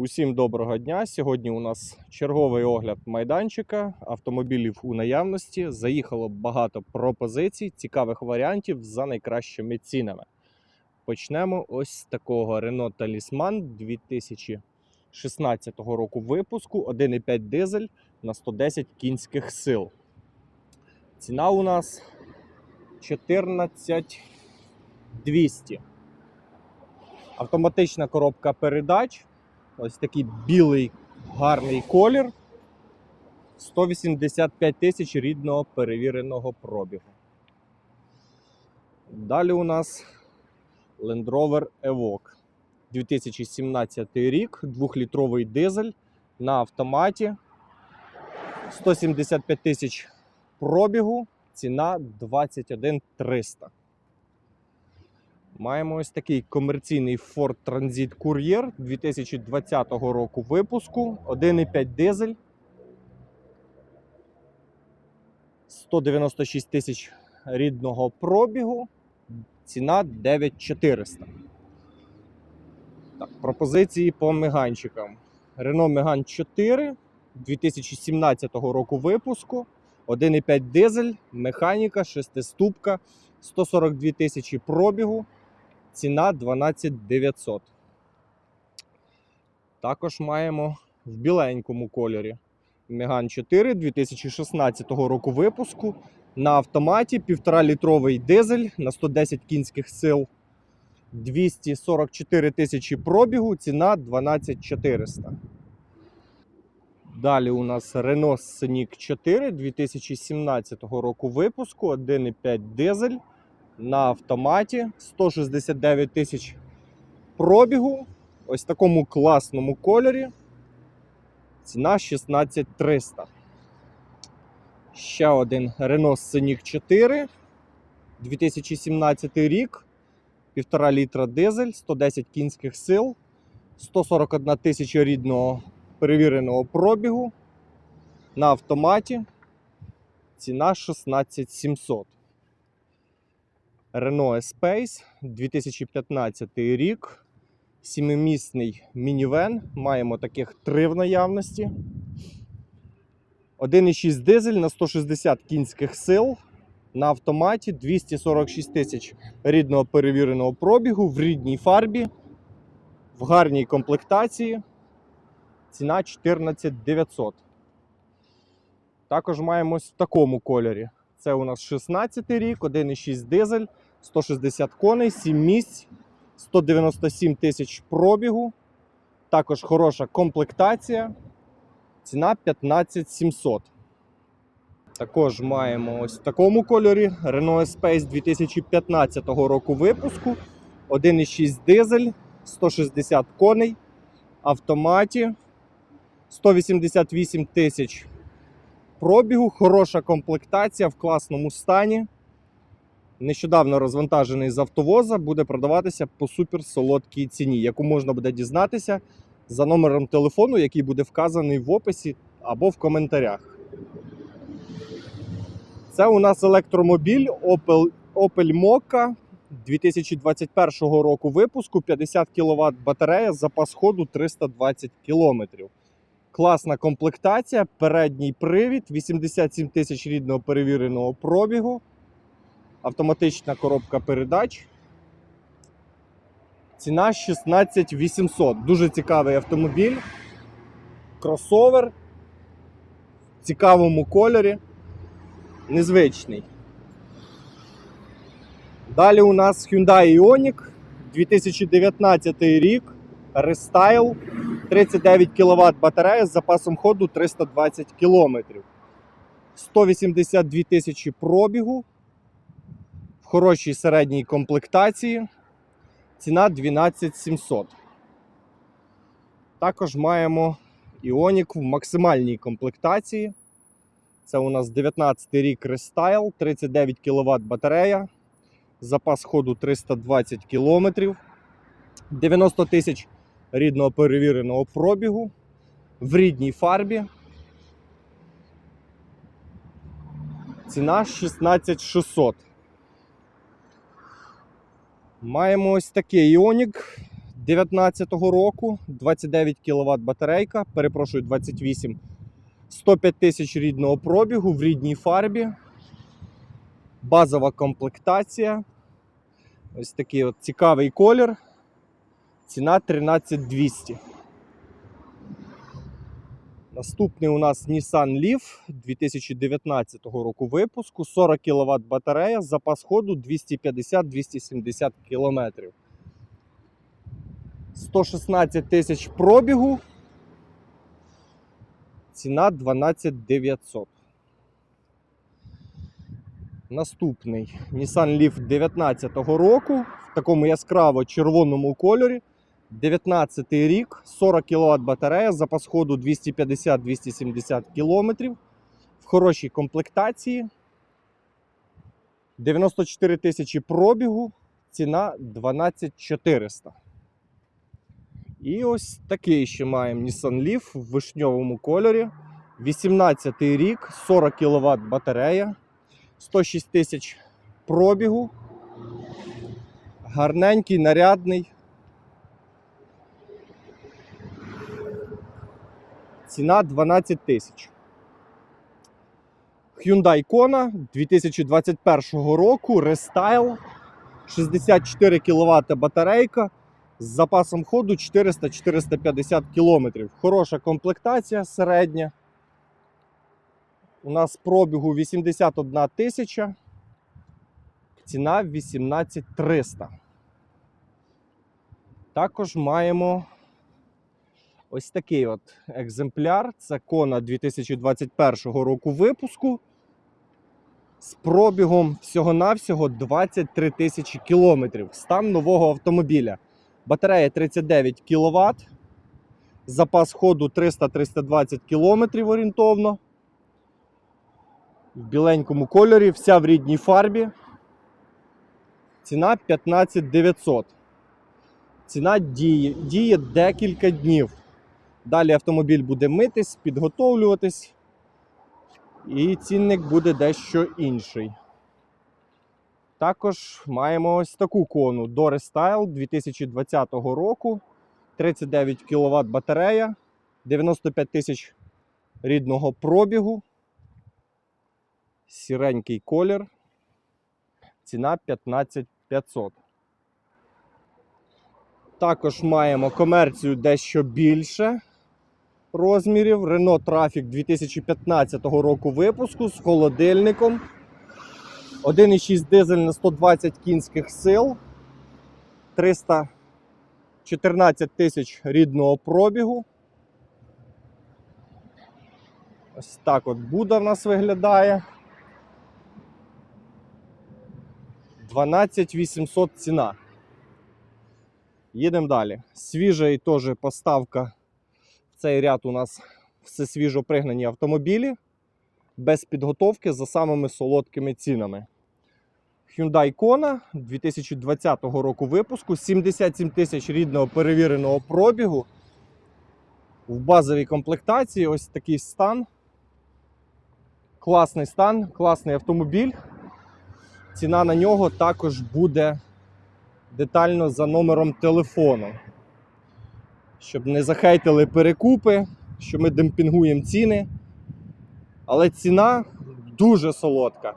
Усім доброго дня. Сьогодні у нас черговий огляд майданчика, автомобілів у наявності. Заїхало багато пропозицій, цікавих варіантів за найкращими цінами. Почнемо ось з такого Renault Talisman 2016 року випуску 1,5 дизель на 110 кінських сил. Ціна у нас 14200. Автоматична коробка передач. Ось такий білий гарний колір. 185 тисяч рідного перевіреного пробігу. Далі у нас Land Rover Evoque. 2017 рік, 2-літровий дизель на автоматі. 175 тисяч пробігу, ціна 21 300. Маємо ось такий комерційний Ford Transit Courier 2020 року випуску. 1,5 дизель. 196 тисяч рідного пробігу. Ціна 9400. Так, пропозиції по меганчикам. Renault Megane 4 2017 року випуску. 1,5 дизель, механіка, шестиступка, 142 тисячі пробігу. Ціна 12 900. Також маємо в біленькому кольорі Megane 4 2016 року випуску. На автоматі 1,5 літровий дизель на 110 кінських сил. 244 тисячі пробігу, ціна 12 400. Далі у нас Renault Scenic 4 2017 року випуску, 1,5 дизель на автоматі 169 тисяч пробігу. Ось в такому класному кольорі. Ціна 16300. Ще один Renault Scenic 4. 2017 рік. 1,5 літра дизель, 110 кінських сил, 141 тисяча рідного перевіреного пробігу. На автоматі. Ціна 16700. Renault Espace 2015 рік. Сімимісний мінівен. Маємо таких три в наявності. 1,6 дизель на 160 кінських сил. На автоматі 246 тисяч рідного перевіреного пробігу в рідній фарбі, в гарній комплектації. Ціна 14 900. Також маємо в такому кольорі. Це у нас 16 рік, 1,6 дизель, 160 коней, 7 місць, 197 тисяч пробігу. Також хороша комплектація. Ціна 15 700. Також маємо ось в такому кольорі Renault Space 2015 року випуску. 1,6 дизель, 160 коней, автоматі, 188 тисяч пробігу, хороша комплектація в класному стані. Нещодавно розвантажений з автовоза буде продаватися по супер солодкій ціні, яку можна буде дізнатися за номером телефону, який буде вказаний в описі або в коментарях. Це у нас електромобіль Opel, Opel Mokka 2021 року випуску 50 кВт батарея, запас ходу 320 км. Класна комплектація, передній привід, 87 тисяч рідного перевіреного пробігу, автоматична коробка передач. Ціна 16 800. Дуже цікавий автомобіль. Кросовер в цікавому кольорі. Незвичний. Далі у нас Hyundai Ioniq 2019 рік. Рестайл. 39 кВт батарея з запасом ходу 320 км. 182 тисячі пробігу. Хорошій середній комплектації. Ціна 12 700. Також маємо Іонік в максимальній комплектації. Це у нас 19 рік рестайл, 39 кВт батарея, запас ходу 320 км, 90 тисяч рідного перевіреного пробігу в рідній фарбі. Ціна 16600. Маємо ось такий Іонік 2019 року, 29 кВт батарейка, перепрошую, 28, 105 тисяч рідного пробігу в рідній фарбі, базова комплектація. Ось такий от цікавий колір. Ціна 13200. Наступний у нас Nissan Leaf 2019 року випуску. 40 кВт батарея, запас ходу 250-270 км. 116 тисяч пробігу. Ціна 12900. Наступний Nissan Leaf 2019 року в такому яскраво червоному кольорі. 19 рік, 40 кВт батарея, запас ходу 250-270 км. В хорошій комплектації. 94 тисячі пробігу, ціна 12400. І ось такий ще маємо Nissan Leaf в вишньовому кольорі. 18 рік, 40 кВт батарея, 106 тисяч пробігу. Гарненький, нарядний. Ціна 12 тисяч. Hyundai Kona 2021 року рестайл. 64 кВт батарейка з запасом ходу 400-450 км. Хороша комплектація середня. У нас пробігу 81 тисяча. Ціна 18300. Також маємо ось такий от екземпляр. Це Kona 2021 року випуску. З пробігом всього-навсього 23 тисячі кілометрів. Стан нового автомобіля. Батарея 39 кВт. Запас ходу 300-320 км орієнтовно. В біленькому кольорі, вся в рідній фарбі. Ціна 15 900. Ціна діє, діє декілька днів. Далі автомобіль буде митись, підготовлюватись, і цінник буде дещо інший. Також маємо ось таку кону Dory Style 2020 року. 39 кВт батарея, 95 тисяч рідного пробігу. Сіренький колір. Ціна 15 500. Також маємо комерцію дещо більше розмірів. Renault Trafic 2015 року випуску з холодильником. 1,6 дизель на 120 кінських сил. 314 тисяч рідного пробігу. Ось так от Буда в нас виглядає. 12 800 ціна. Їдемо далі. Свіжа і теж поставка. Цей ряд у нас все свіжо пригнані автомобілі. Без підготовки за самими солодкими цінами. Hyundai Kona 2020 року випуску. 77 тисяч рідного перевіреного пробігу. В базовій комплектації ось такий стан. Класний стан, класний автомобіль. Ціна на нього також буде детально за номером телефону. Щоб не захейтили перекупи, що ми демпінгуємо ціни. Але ціна дуже солодка.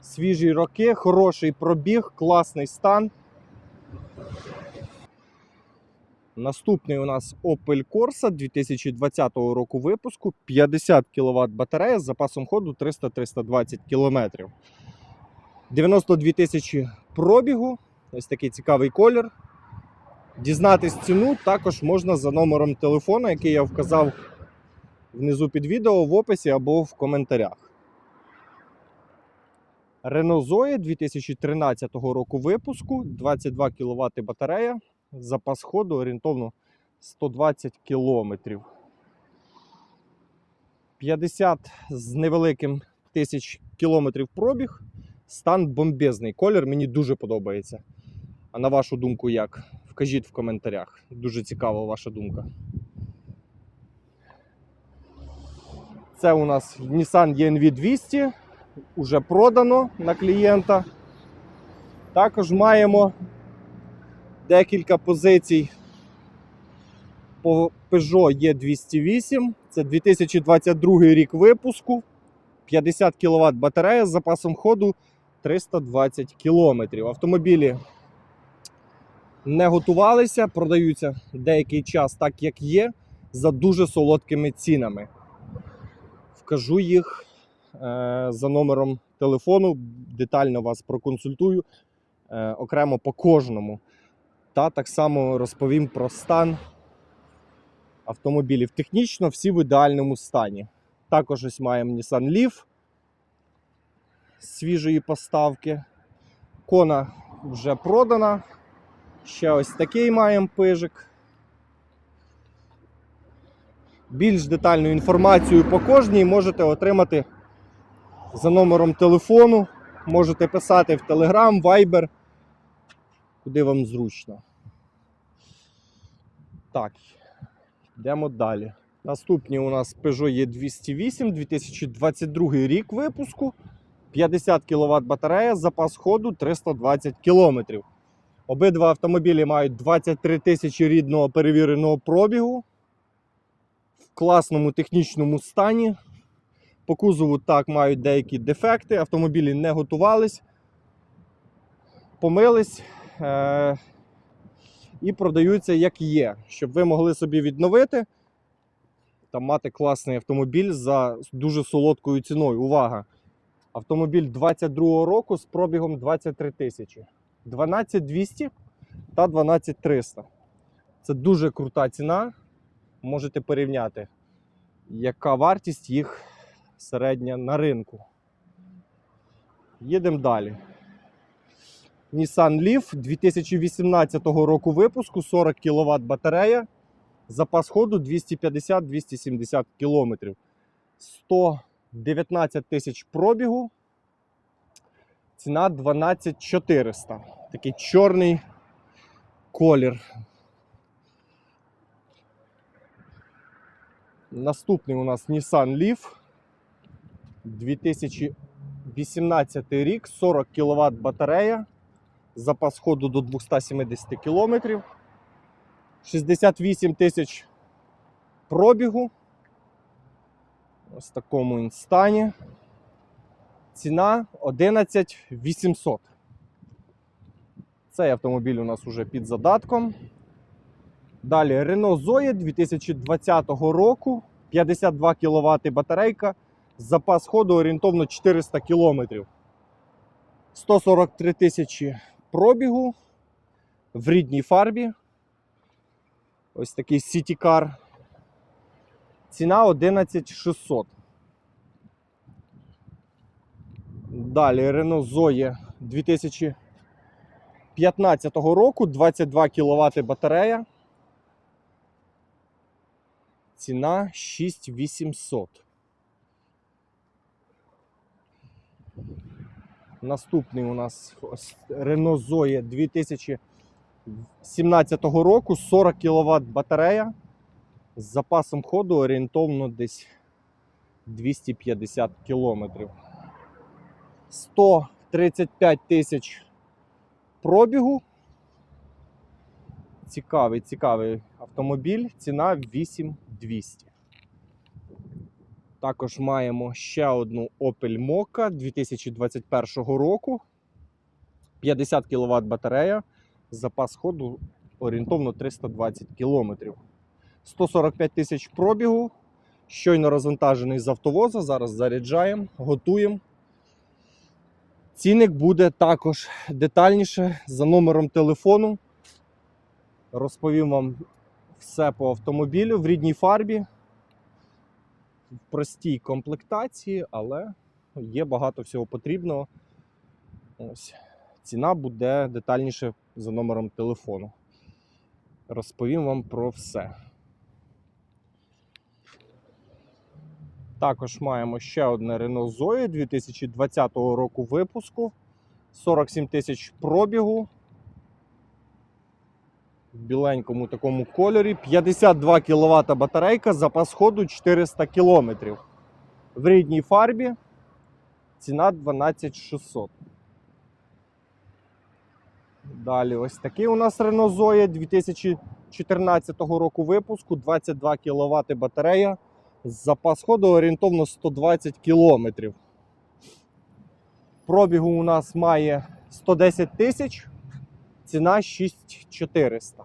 Свіжі роки, хороший пробіг, класний стан. Наступний у нас Opel Corsa 2020 року випуску 50 кВт батарея з запасом ходу 300-320 км. 92 тисячі пробігу. Ось такий цікавий колір. Дізнатись ціну також можна за номером телефону, який я вказав внизу під відео в описі або в коментарях. Renault Zoe 2013 року випуску 22 кВт батарея. Запас ходу орієнтовно 120 км. 50 з невеликим тисяч кілометрів пробіг. Стан бомбезний. Колір мені дуже подобається. А на вашу думку, як? Вкажіть в коментарях. Дуже цікава ваша думка. Це у нас Nissan ENV 200. Уже продано на клієнта. Також маємо Декілька позицій по Peugeot є 208. Це 2022 рік випуску. 50 кВт батарея з запасом ходу 320 км. Автомобілі не готувалися, продаються деякий час так, як є, за дуже солодкими цінами. Вкажу їх е, за номером телефону, детально вас проконсультую е, окремо по кожному. Та так само розповім про стан автомобілів. Технічно всі в ідеальному стані. Також ось маємо Nissan Leaf свіжої поставки. Кона вже продана. Ще ось такий маємо пижик. Більш детальну інформацію по кожній можете отримати за номером телефону. Можете писати в Telegram, Viber, куди вам зручно. Так, йдемо далі. Наступні у нас Peugeot є 208 2022 рік випуску. 50 кВт батарея, запас ходу 320 км. Обидва автомобілі мають 23 тисячі рідного перевіреного пробігу в класному технічному стані. По кузову так мають деякі дефекти. Автомобілі не готувались, помились е- і продаються як є, щоб ви могли собі відновити та мати класний автомобіль за дуже солодкою ціною. Увага! Автомобіль 22-го року з пробігом 23 тисячі. 12200 та 12300. Це дуже крута ціна. Можете порівняти, яка вартість їх середня на ринку. Їдемо далі. Nissan Leaf 2018 року випуску 40 кВт батарея. Запас ходу 250-270 км. 119 тисяч пробігу. Ціна 12400. Такий чорний колір. Наступний у нас Nissan Leaf. 2018 рік, 40 кВт батарея. Запас ходу до 270 км. 68 тисяч пробігу. Ось такому він стані. Ціна 11 800. Цей автомобіль у нас уже під задатком. Далі Renault Zoe 2020 року. 52 кВт батарейка. Запас ходу орієнтовно 400 км. 143 тисячі пробігу в рідній фарбі. Ось такий Car. Ціна 11600. Далі Renault Zoe 2015 року, 22 кВт батарея. Ціна 6800. Наступний у нас Renault Zoe 2017 року, 40 кВт батарея. З запасом ходу орієнтовно десь 250 кілометрів. 135 тисяч пробігу. Цікавий, цікавий автомобіль. Ціна 8200. Також маємо ще одну Opel Mokka 2021 року. 50 кВт батарея. Запас ходу орієнтовно 320 кілометрів. 145 тисяч пробігу. Щойно розвантажений з автовоза. Зараз заряджаємо, готуємо. Цінник буде також детальніше за номером телефону. Розповім вам все по автомобілю в рідній фарбі, в простій комплектації, але є багато всього потрібного. Ось. Ціна буде детальніше за номером телефону. Розповім вам про все. Також маємо ще одне Renault Zoe 2020 року випуску. 47 тисяч пробігу. В біленькому такому кольорі. 52 кВт батарейка, запас ходу 400 км. В рідній фарбі. Ціна 12600. Далі ось такий у нас Renault Zoe 2014 року випуску, 22 кВт батарея. Запас ходу орієнтовно 120 км. Пробігу у нас має 110 тисяч, ціна 6400.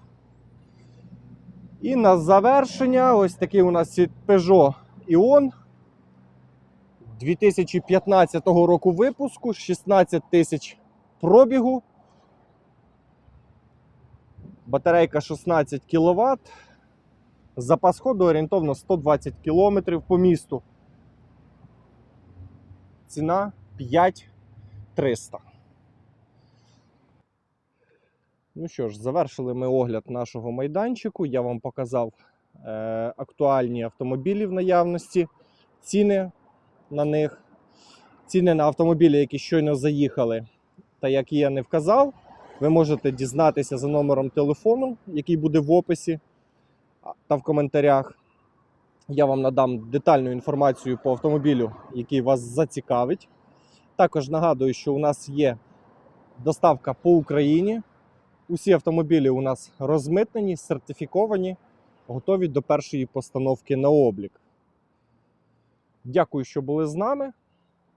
І на завершення ось такий у нас Peugeot Ion 2015 року випуску, 16 тисяч пробігу. Батарейка 16 кВт. Запас ходу орієнтовно 120 км по місту. Ціна 5300. Ну що ж, завершили ми огляд нашого майданчику. Я вам показав е, актуальні автомобілі в наявності, ціни на них, ціни на автомобілі, які щойно заїхали, та які я не вказав. Ви можете дізнатися за номером телефону, який буде в описі та в коментарях. Я вам надам детальну інформацію по автомобілю, який вас зацікавить. Також нагадую, що у нас є доставка по Україні. Усі автомобілі у нас розмитнені, сертифіковані, готові до першої постановки на облік. Дякую, що були з нами.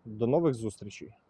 До нових зустрічей!